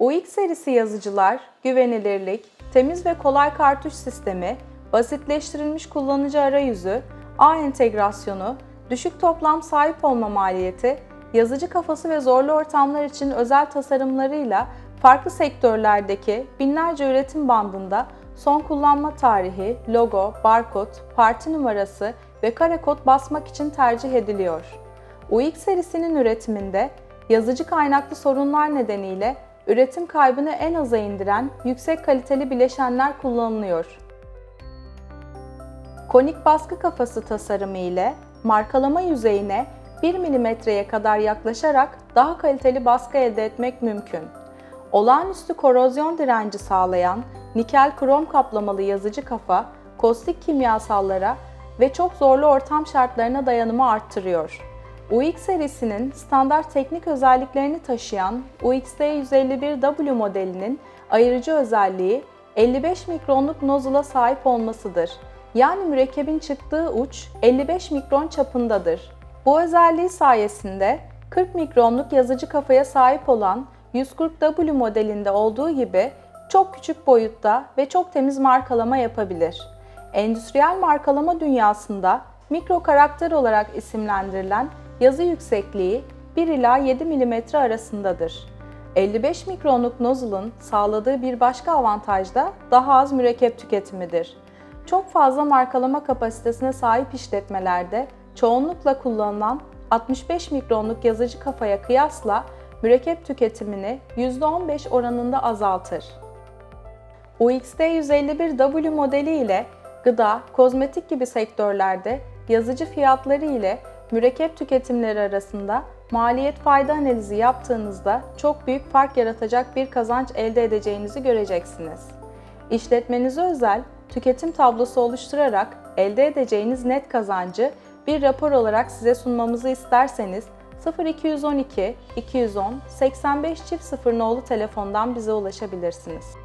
UX serisi yazıcılar, güvenilirlik, temiz ve kolay kartuş sistemi, basitleştirilmiş kullanıcı arayüzü, ağ entegrasyonu, düşük toplam sahip olma maliyeti, yazıcı kafası ve zorlu ortamlar için özel tasarımlarıyla farklı sektörlerdeki binlerce üretim bandında son kullanma tarihi, logo, barkod, parti numarası ve kare kod basmak için tercih ediliyor. UX serisinin üretiminde yazıcı kaynaklı sorunlar nedeniyle üretim kaybını en aza indiren yüksek kaliteli bileşenler kullanılıyor. Konik baskı kafası tasarımı ile markalama yüzeyine 1 mm'ye kadar yaklaşarak daha kaliteli baskı elde etmek mümkün. Olağanüstü korozyon direnci sağlayan nikel krom kaplamalı yazıcı kafa, kostik kimyasallara ve çok zorlu ortam şartlarına dayanımı arttırıyor. UX serisinin standart teknik özelliklerini taşıyan UXD151W modelinin ayırıcı özelliği 55 mikronluk nozzle'a sahip olmasıdır. Yani mürekkebin çıktığı uç 55 mikron çapındadır. Bu özelliği sayesinde 40 mikronluk yazıcı kafaya sahip olan 140W modelinde olduğu gibi çok küçük boyutta ve çok temiz markalama yapabilir. Endüstriyel markalama dünyasında mikro karakter olarak isimlendirilen yazı yüksekliği 1 ila 7 mm arasındadır. 55 mikronluk nozzle'ın sağladığı bir başka avantaj da daha az mürekkep tüketimidir. Çok fazla markalama kapasitesine sahip işletmelerde çoğunlukla kullanılan 65 mikronluk yazıcı kafaya kıyasla mürekkep tüketimini %15 oranında azaltır. UXD 151W modeli ile gıda, kozmetik gibi sektörlerde yazıcı fiyatları ile mürekkep tüketimleri arasında maliyet fayda analizi yaptığınızda çok büyük fark yaratacak bir kazanç elde edeceğinizi göreceksiniz. İşletmenize özel tüketim tablosu oluşturarak elde edeceğiniz net kazancı bir rapor olarak size sunmamızı isterseniz 0212 210 85 çift 0 nolu telefondan bize ulaşabilirsiniz.